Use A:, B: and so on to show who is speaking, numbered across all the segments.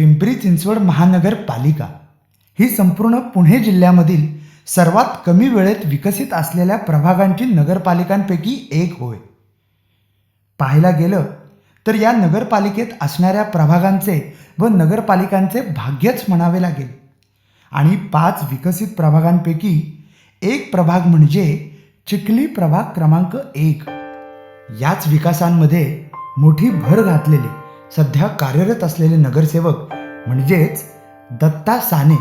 A: पिंपरी चिंचवड महानगरपालिका. ही संपूर्ण पुणे जिल्ह्यामधील सर्वात कमी वेळेत विकसित असलेल्या प्रभागांची नगरपालिकांपैकी एक होय. पाहायला गेलं तर या नगरपालिकेत असणाऱ्या प्रभागांचे व नगरपालिकांचे भाग्यच म्हणावे लागेल. आणि पाच विकसित प्रभागांपैकी एक प्रभाग म्हणजे चिखली प्रभाग क्रमांक एक. याच विकासांमध्ये मोठी भर घातलेले. सध्या कार्यरत असलेले नगरसेवक म्हणजेच दत्ता साने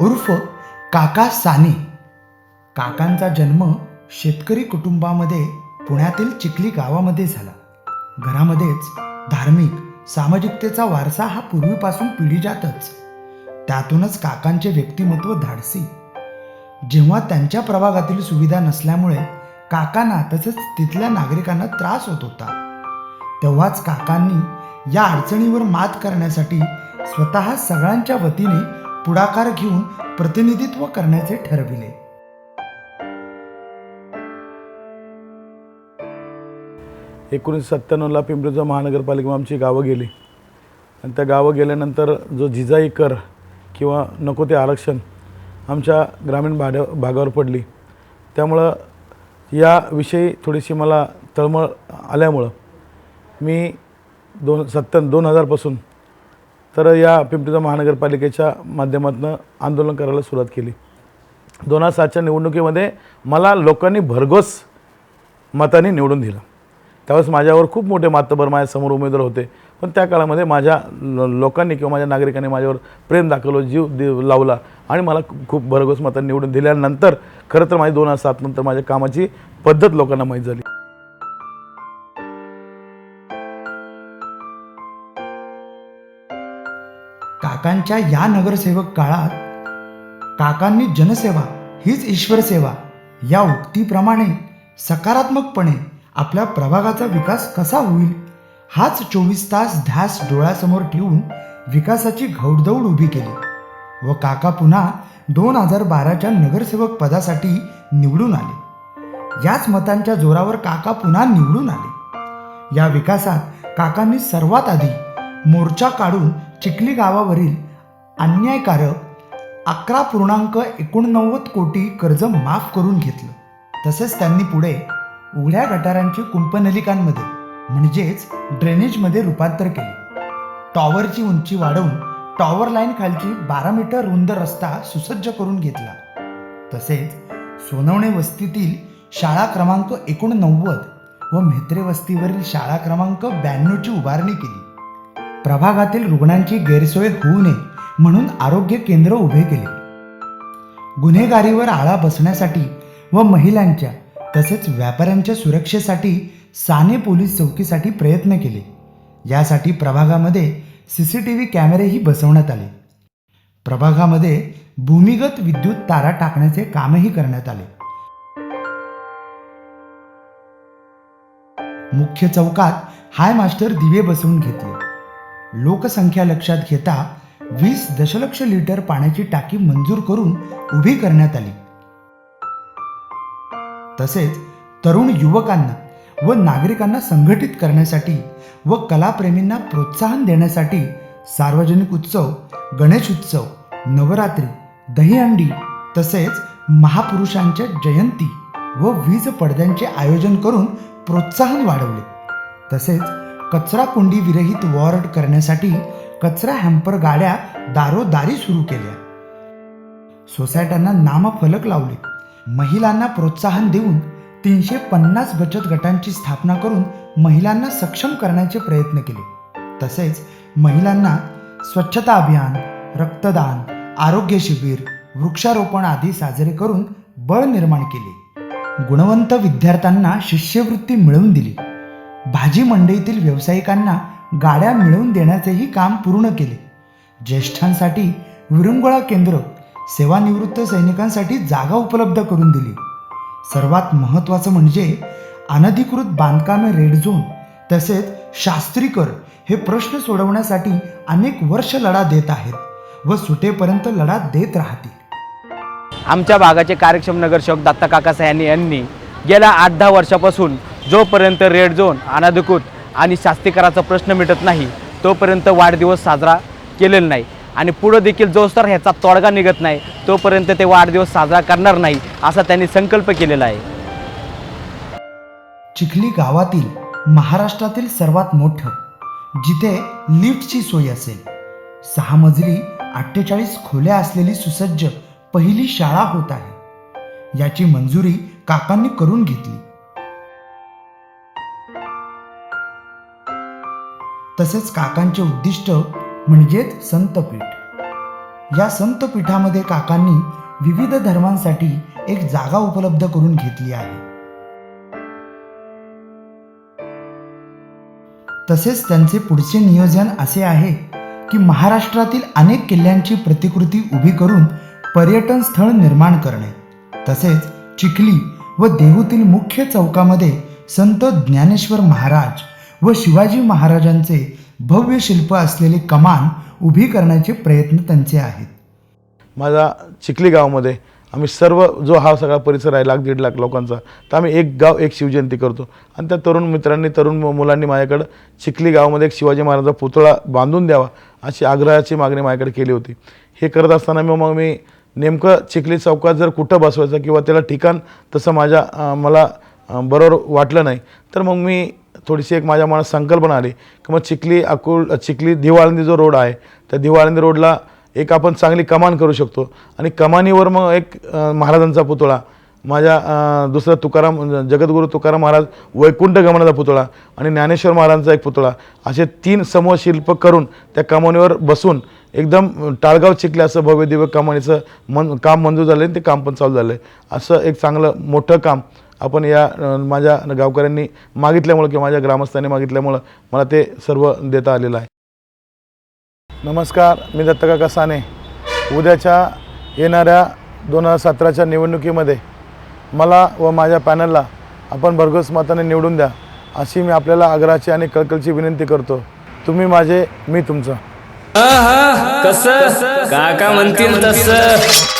A: उर्फ काका साने. काकांचा जन्म शेतकरी कुटुंबामध्ये पुण्यातील चिखली गावामध्ये झाला. घरामध्येच धार्मिक सामाजिकतेचा वारसा हा पूर्वीपासून पिढी जातच. त्यातूनच काकांचे व्यक्तिमत्व धाडसी. जेव्हा त्यांच्या प्रभागातील सुविधा नसल्यामुळे काकांना तसेच तिथल्या नागरिकांना त्रास होत होता. तेव्हाच काकांनी या अडचणीवर मात करण्यासाठी स्वतः सगळ्यांच्या वतीने पुढाकार घेऊन प्रतिनिधित्व करण्याचे ठरविले.
B: एकोणीसशे सत्त्याण्णवला पिंपरीचा महानगरपालिका आमची गावं गेली. आणि त्या गावं गेल्यानंतर जो जिजाई कर किंवा नको ते आरक्षण आमच्या ग्रामीण भाड्या भागावर पडली. त्यामुळं याविषयी थोडीशी मला तळमळ आल्यामुळं मी दोन सत्त्या दोन हजारपासून तर या पिंपरीचा महानगरपालिकेच्या माध्यमातून आंदोलन करायला सुरुवात केली. दोन हजार सातच्या निवडणुकीमध्ये मला लोकांनी भरघोस मताने निवडून दिलं. त्यावेळेस माझ्यावर खूप मोठे मातबर माझ्यासमोर उमेदवार होते. पण त्या काळामध्ये माझ्या लोकांनी किंवा माझ्या नागरिकांनी माझ्यावर प्रेम दाखवलं जीव देव लावला आणि मला खूप- भरघोस मतांनी निवडून दिल्यानंतर खरं तर माझी दोन हजार सात नंतर माझ्या कामाची पद्धत लोकांना माहीत झाली.
A: काकांच्या या नगरसेवक काळात काकांनी जनसेवा हीच ईश्वरसेवा या उक्तीप्रमाणे सकारात्मकपणे आपल्या प्रभागाचा विकास कसा होईल हाच चोवीस तास ध्यास डोळ्यासमोर ठेवून विकासाची घौडदौड उभी केली व काका पुन्हा दोन हजार बाराच्या नगरसेवक पदासाठी निवडून आले. याच मतांच्या जोरावर काका पुन्हा निवडून आले. या विकासात काकांनी सर्वात आधी मोर्चा काढून चिखली गावावरील अन्यायकारक अकरा पूर्णांक एकोणनव्वद कोटी कर्ज माफ करून घेतलं. तसेच त्यांनी पुढे उघड्या गटारांची कुंपनलिकांमध्ये म्हणजेच ड्रेनेजमध्ये रूपांतर केले. टॉवरची उंची वाढवून टॉवर लाईन खालची बारा मीटर रुंद रस्ता सुसज्ज करून घेतला. तसेच सोनवणे वस्तीतील शाळा क्रमांक एकोणनव्वद व म्हेत्रे वस्तीवरील शाळा क्रमांक ब्याण्णवची उभारणी केली. प्रभागातील रुग्णांची गैरसोय होऊ नये म्हणून आरोग्य केंद्र उभे केले. गुन्हेगारीवर आळा बसण्यासाठी व महिलांच्या तसेच व्यापाऱ्यांच्या सुरक्षेसाठी साने पोलीस चौकीसाठी प्रयत्न केले. यासाठी प्रभागामध्ये सी सी टी व्ही कॅमेरेही बसवण्यात आले. प्रभागामध्ये भूमिगत विद्युत तारा टाकण्याचे कामही करण्यात आले. मुख्य चौकात हाय मास्टर दिवे बसवून घेतले. लोकसंख्या लक्षात घेता वीस दशलक्ष लिटर पाण्याची टाकी मंजूर करून उभी करण्यात आली. तसेच तरुण युवकांना व नागरिकांना संघटित करण्यासाठी व कलाप्रेमींना प्रोत्साहन देण्यासाठी सार्वजनिक उत्सव गणेश उत्सव नवरात्री दहीहंडी तसेच महापुरुषांच्या जयंती व वीज पडद्यांचे आयोजन करून प्रोत्साहन वाढवले. तसेच कचरा कुंडी विरहित वॉर्ड करण्यासाठी कचरा हॅम्पर गाड्या दारोदारी सुरू केल्या. सोसायट्यांना नामफलक लावले. महिलांना प्रोत्साहन देऊन तीनशे पन्नास बचत गटांची स्थापना करून महिलांना सक्षम करण्याचे प्रयत्न केले. तसेच महिलांना स्वच्छता अभियान रक्तदान आरोग्य शिबिर वृक्षारोपण आदी साजरे करून बळ निर्माण केले. गुणवंत विद्यार्थ्यांना शिष्यवृत्ती मिळवून दिली. भाजी मंडईतील व्यावसायिकांना गाड्या मिळवून देण्याचेही काम पूर्ण केले. ज्येष्ठांसाठी विरंगुळा केंद्र सेवानिवृत्त सैनिकांसाठी जागा उपलब्ध करून दिली. सर्वात महत्त्वाचं म्हणजे अनधिकृत बांधकामे रेड झोन तसेच शास्त्रीकर हे प्रश्न सोडवण्यासाठी अनेक वर्ष लढा देत आहेत व सुटेपर्यंत लढा देत राहतील.
C: आमच्या भागाचे कार्यक्षम नगरसेवक दत्ता काकासाहेब यांनी गेल्या आठ दहा वर्षापासून जोपर्यंत रेड झोन अनधिकृत आणि शास्तीकराचा प्रश्न मिटत नाही तोपर्यंत वाढदिवस साजरा केलेला नाही. आणि पुढं देखील जोस्तर ह्याचा तोडगा निघत नाही तोपर्यंत ते वाढदिवस साजरा करणार नाही असा त्यांनी संकल्प केलेला आहे.
A: चिखली गावातील महाराष्ट्रातील सर्वात मोठं जिथे लिफ्टची सोय असेल. सहा मजली अठ्ठेचाळीस खोल्या असलेली सुसज्ज पहिली शाळा होत आहे. याची मंजुरी काकांनी करून घेतली. तसेच काकांचे उद्दिष्ट म्हणजेच संतपीठ. या संतपीठामध्ये काकांनी विविध धर्मांसाठी एक जागा उपलब्ध करून घेतली आहे. तसेच त्यांचे पुढचे नियोजन असे आहे की महाराष्ट्रातील अनेक किल्ल्यांची प्रतिकृती उभी करून पर्यटन स्थळ निर्माण करणे. तसेच चिखली व देहूतील मुख्य चौकामध्ये संत ज्ञानेश्वर महाराज व शिवाजी महाराजांचे भव्य शिल्प असलेले कमान उभी करण्याचे प्रयत्न त्यांचे आहेत.
B: माझा चिखली गावामध्ये आम्ही सर्व जो हा सगळा परिसर आहे लाख दीड लाख लोकांचा तर आम्ही एक गाव एक शिवजयंती करतो. आणि त्या तरुण मित्रांनी तरुण मुलांनी माझ्याकडं चिखली गावामध्ये एक शिवाजी महाराजांचा पुतळा बांधून द्यावा अशी आग्रहाची मागणी माझ्याकडे केली होती. हे करत असताना मग मग मी नेमकं चिखली चौकात जर कुठं बसवायचं किंवा त्याला ठिकाण तसं माझ्या मला बरोबर वाटलं नाही तर मग मी थोडीशी एक माझ्या मनात संकल्पना आली की मग चिखली अकोल चिखली दिवाळंदी जो रोड आहे त्या दिवाळंदी रोडला एक आपण चांगली कमान करू शकतो. आणि कमानीवर मग एक महाराजांचा पुतळा माझ्या दुसरा तुकाराम जगद्गुरू तुकाराम महाराज वैकुंठ गमनाचा पुतळा आणि ज्ञानेश्वर महाराजांचा एक पुतळा असे तीन समूह शिल्प करून त्या कमानीवर बसून एकदम टाळगाव चिखले असं भव्य दिव्य कमानीचं मन काम मंजूर झालं आणि ते काम पण चालू झालं. आहे असं एक चांगलं मोठं काम आपण या माझ्या गावकऱ्यांनी मागितल्यामुळं किंवा माझ्या ग्रामस्थांनी मागितल्यामुळं मला ते सर्व देता आलेलं आहे. नमस्कार मी दत्तकाका साने उद्याच्या येणाऱ्या दोन हजार सतराच्या निवडणुकीमध्ये मला व माझ्या पॅनलला आपण भरघोस मताने निवडून द्या अशी मी आपल्याला आग्रहाची आणि कळकळची विनंती करतो. तुम्ही माझे मी तुमचं.
D: कस? काका म्हणतील तसं.